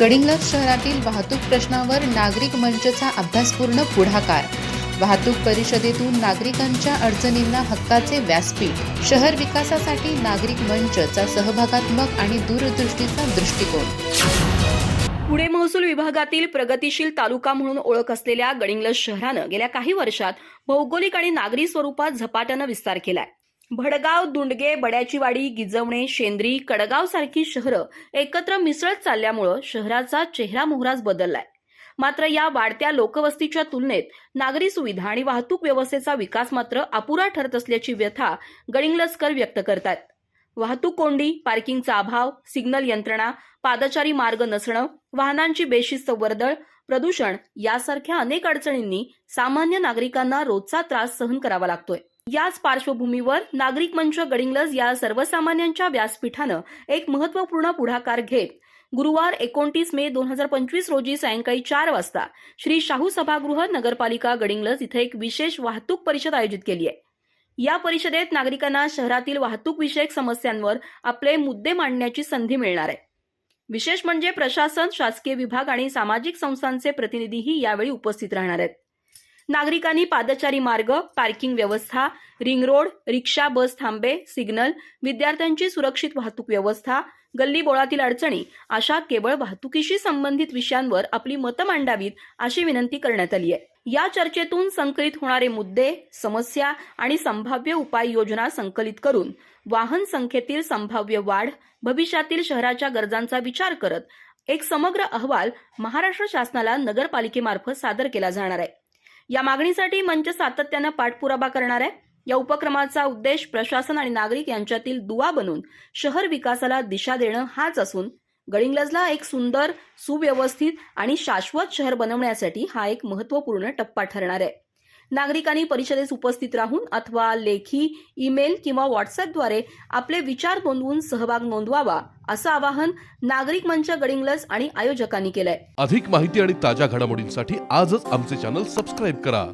गडिंग्लज शहरातील वाहतूक प्रश्नावर नागरिक मंचचा अभ्यासपूर्ण पुढाकार. वाहतूक परिषदेतून नागरिकांच्या अडचणींना हक्काचे व्यासपीठ शहर विकासासाठी नागरिक मंचचा सहभागात्मक आणि दूरदृष्टीचा दृष्टिकोन. पुणे महसूल विभागातील प्रगतीशील तालुका म्हणून ओळख असलेल्या गडिंग्लज शहरानं गेल्या काही वर्षात भौगोलिक आणि नागरी स्वरूपात झपाट्यानं विस्तार केलाय. भडगाव दुंडगे बड्याचीवाडी गिजवणे शेंद्री कडगाव सारखी शहरं एकत्र मिसळत चालल्यामुळं शहराचा चेहरा मोहराच बदललाय. मात्र या वाढत्या लोकवस्तीच्या तुलनेत नागरी सुविधा आणि वाहतूक व्यवस्थेचा विकास मात्र अपुरा ठरत असल्याची व्यथा गडिंग्लजकर व्यक्त करतात वाहतूक कोंडी पार्किंगचा अभाव सिग्नल यंत्रणा पादचारी मार्ग नसणं वाहनांची बेशिस्त वर्दळ प्रदूषण यासारख्या अनेक अडचणींनी सामान्य नागरिकांना रोजचा त्रास सहन करावा लागतोय. याच पार्श्वभूमीवर नागरिक मंच गडिंग्लज या सर्वसामान्यांच्या व्यासपीठानं एक महत्त्वपूर्ण पुढाकार घेत गुरुवार एकोणतीस मे दोन हजार पंचवीस रोजी सायंकाळी चार वाजता श्री शाहू सभागृह नगरपालिका गडिंग्लज इथं एक विशेष वाहतूक परिषद आयोजित केली आहे. या परिषदेत नागरिकांना शहरातील वाहतूक विषयक समस्यांवर आपले मुद्दे मांडण्याची संधी मिळणार आहे. विशेष म्हणजे प्रशासन शासकीय विभाग आणि सामाजिक संस्थांचे प्रतिनिधीही यावेळी उपस्थित राहणार आहेत. नागरिकांनी पादचारी मार्ग पार्किंग व्यवस्था रिंग रोड रिक्षा बस थांबे सिग्नल विद्यार्थ्यांची सुरक्षित वाहतूक व्यवस्था गल्ली बोळातील अडचणी अशा केवळ वाहतुकीशी संबंधित विषयांवर आपली मतं मांडावीत अशी विनंती करण्यात आली आहे. या चर्चेतून संकलित होणारे मुद्दे समस्या आणि संभाव्य उपाययोजना संकलित करून वाहन संख्येतील संभाव्य वाढ भविष्यातील शहराच्या गरजांचा विचार करत एक समग्र अहवाल महाराष्ट्र शासनाला नगरपालिकेमार्फत सादर केला जाणार आहे. या मागणीसाठी मंच सातत्यानं पाठपुरावा करणार आहे. या उपक्रमाचा उद्देश प्रशासन आणि नागरिक यांच्यातील दुवा बनून शहर विकासाला दिशा देणं हाच असून गडिंग्लजला एक सुंदर सुव्यवस्थित आणि शाश्वत शहर बनवण्यासाठी हा एक महत्त्वपूर्ण टप्पा ठरणार आहे. नागरिकांनी परिषदेस उपस्थित राहून अथवा लेखी ईमेल किंवा व्हॉट्सअपद्वारे आपले विचार नोंदवून सहभाग नोंदवावा असं आवाहन नागरिक मंच गडिंगलस आणि आयोजकांनी केलंय. अधिक माहिती आणि ताज्या घडामोडींसाठी आजच आमचे चॅनल सबस्क्राईब करा.